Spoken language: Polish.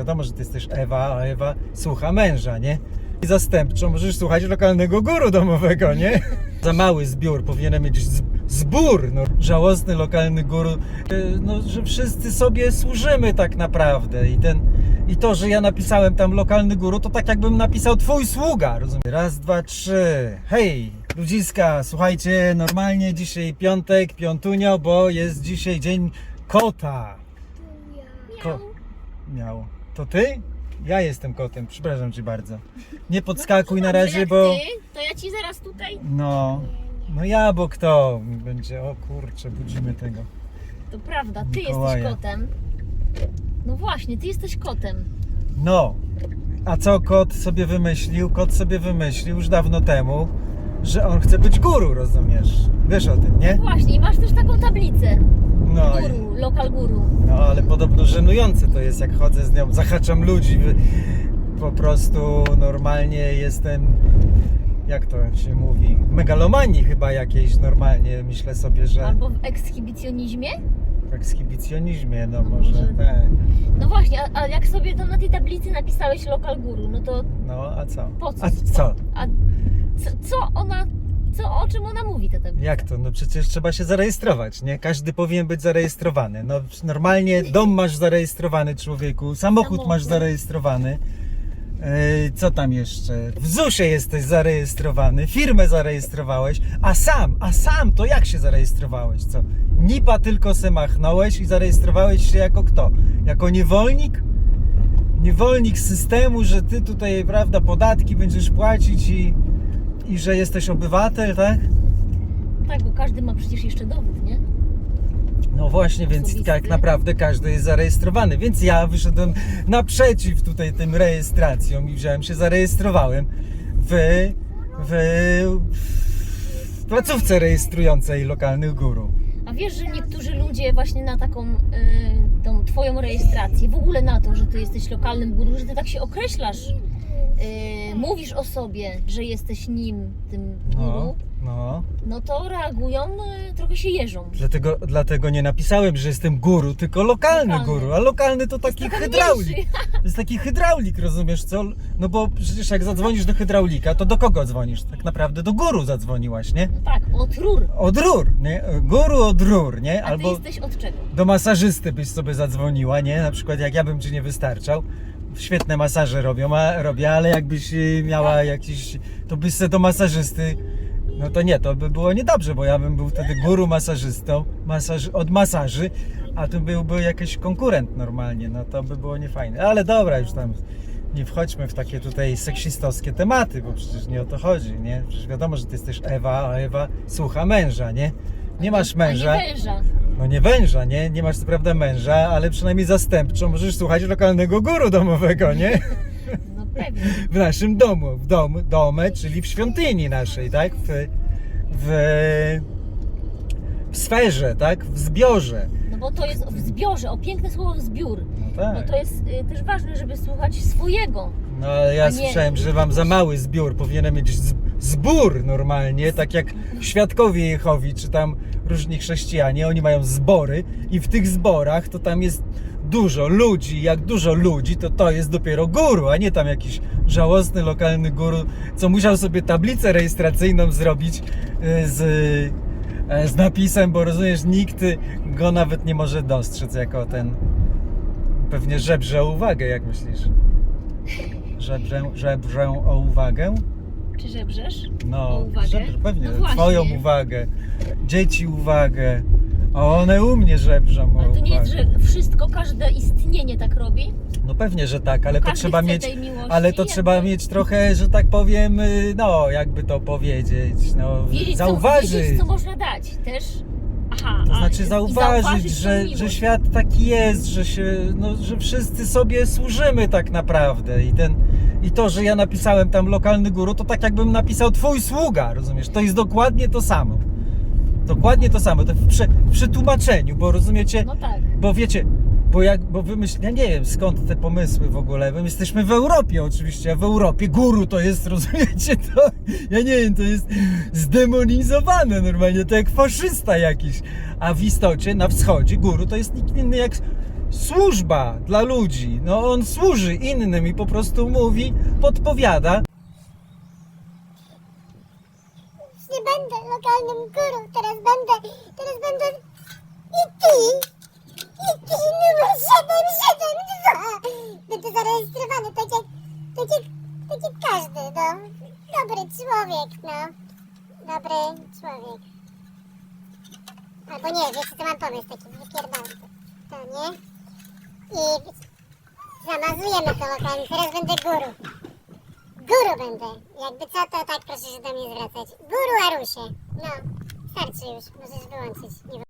wiadomo, że ty jesteś Ewa, a Ewa słucha męża, nie? I zastępczo możesz słuchać lokalnego guru domowego, nie? Za mały zbiór, powinienem mieć z, zbór, no, żałosny lokalny guru, Yy, no, że wszyscy sobie służymy tak naprawdę i ten, i to, że ja napisałem tam lokalny guru, to tak jakbym napisał twój sługa, rozumiem? Raz, dwa, trzy, hej, ludziska, słuchajcie, normalnie dzisiaj piątek, piątunio, bo jest dzisiaj dzień kota. Ko miał. To ty? Ja jestem kotem, przepraszam cię bardzo. Nie podskakuj na razie, bo... Ty, to ja ci zaraz tutaj. No, no ja, bo kto będzie, o kurczę, budzimy tego. To prawda, ty Mikołaja. jesteś kotem. No właśnie, ty jesteś kotem. No, a co kot sobie wymyślił? Kot sobie wymyślił już dawno temu, że on chce być guru, rozumiesz? Wiesz o tym, nie? Właśnie, i masz też taką tablicę. No, i- Guru, lokal guru. no ale podobno żenujące to jest, jak chodzę z nią, zahaczam ludzi, wy- po prostu normalnie jestem, jak to się mówi, megalomanii chyba jakiejś normalnie, myślę sobie, że Albo w ekshibicjonizmie. w ekshibicjonizmie, no No może może. tak. No właśnie, a, a jak sobie tam na tej tablicy napisałeś lokal guru, no to No, a co? po co? A co? A co, co ona, co, o czym ona mówi ta tablica? Jak to? No przecież trzeba się zarejestrować, nie? Każdy powinien być zarejestrowany. No normalnie dom masz zarejestrowany, człowieku, samochód masz zarejestrowany. Yy, co tam jeszcze? W ZUS-ie jesteś zarejestrowany, firmę zarejestrowałeś, a sam, a sam to jak się zarejestrowałeś? Co? Nipa tylko se machnąłeś i zarejestrowałeś się jako kto? Jako niewolnik? Niewolnik systemu, że ty tutaj, prawda, podatki będziesz płacić i, i że jesteś obywatel, tak? Tak, bo każdy ma przecież jeszcze dowód, nie? No właśnie, więc tak naprawdę każdy jest zarejestrowany, więc ja wyszedłem naprzeciw tutaj tym rejestracjom i wziąłem się, zarejestrowałem w, w, w placówce rejestrującej lokalnych guru. A wiesz, że niektórzy ludzie właśnie na taką y, tą twoją rejestrację, w ogóle na to, że ty jesteś lokalnym guru, że ty tak się określasz, y, mówisz o sobie, że jesteś nim, tym No, guru, no. no to reagują, y, trochę się jeżą. Dlatego, dlatego nie napisałem, że jestem guru, tylko lokalny, Lokalny. guru, a lokalny to taki hydraulik. mniejszy. To jest taki hydraulik, rozumiesz co? No bo przecież jak zadzwonisz do hydraulika, to do kogo dzwonisz? Tak naprawdę do guru zadzwoniłaś, nie? No tak, od rur. Od rur, nie? Guru od rur, nie? A ty Albo jesteś od czego? do masażysty byś sobie zadzwoniła, nie? Na przykład jak ja bym ci nie wystarczał. Świetne masaże robią, a, robię, ale jakbyś y, miała jakiś, to byś se do masażysty, no to nie, to by było niedobrze, bo ja bym był wtedy guru masażystą, masaż, od masaży, a tu byłby jakiś konkurent normalnie, no to by było niefajne. Ale dobra, już tam nie wchodźmy w takie tutaj seksistowskie tematy, bo przecież nie o to chodzi, nie? Przecież wiadomo, że ty jesteś Ewa, a Ewa słucha męża, nie? Nie masz męża. A nie węża. No nie węża, nie? Nie masz co prawda męża, ale przynajmniej zastępczo możesz słuchać lokalnego guru domowego, nie? No pewnie. W naszym domu, w domu, domę, czyli w świątyni naszej, tak? W, w, w sferze, tak? W zbiorze. No bo to jest w zbiorze, o piękne słowo zbiór. No tak. to jest y, też ważne, żeby słuchać swojego. No ale ja A nie- słyszałem, że wam za mały zbiór, powinienem mieć z, zbór normalnie, tak jak świadkowie Jehowi, czy tam różni chrześcijanie, oni mają zbory i w tych zborach to tam jest dużo ludzi, jak dużo ludzi, to to jest dopiero guru, a nie tam jakiś żałosny lokalny guru, co musiał sobie tablicę rejestracyjną zrobić y, z, y, z napisem, bo rozumiesz, nikt go nawet nie może dostrzec jako ten pewnie żebrze o uwagę, jak myślisz? Żebrzę, żebrzę o uwagę? Czy żebrzesz? No, O uwagę? pewnie, No właśnie. twoją uwagę, dzieci uwagę, a one u mnie żebrzą o Ale to nie jest, uwagę. że wszystko, każde istnienie tak robi. No pewnie, że tak, ale to Każdy trzeba chce mieć, tej miłości, ale to jakby trzeba mieć trochę, że tak powiem, y, no, jakby to powiedzieć, no, Wiedzieć, co, zauważyć. wiedzieć, co można dać też. Aha, To a, znaczy i zauważyć, tą że, miłość. że świat taki jest, że, się, no, że wszyscy sobie służymy tak naprawdę. I, ten, I to, że ja napisałem tam lokalny guru, to tak jakbym napisał twój sługa, rozumiesz? To jest dokładnie to samo. Dokładnie to samo, to w, prze, w przetłumaczeniu, bo rozumiecie, No tak. bo wiecie, bo jak, bo wymyśl, ja nie wiem skąd te pomysły w ogóle, my jesteśmy w Europie oczywiście, a w Europie guru to jest, rozumiecie, to, ja nie wiem, to jest zdemonizowane normalnie, to jak faszysta jakiś, a w istocie na wschodzie guru to jest nikt inny jak służba dla ludzi. No on służy innym i po prostu mówi, podpowiada. Już nie będę lokalnym guru, teraz będę, teraz będę i ty, i ty numer 772. Będę zarejestrowany, tak jak, tak jak, tak jak każdy, no. Dobry człowiek, no. Dobry człowiek. Albo nie, wiecie co mam pomysł taki, wypierdolę to, to, nie? I zamazujemy to lokalnie, teraz będę guru. Guru będę. Jakby co, to tak proszę się do mnie zwracać. Guru Arusie. No, starczy już. Możesz wyłączyć. Nie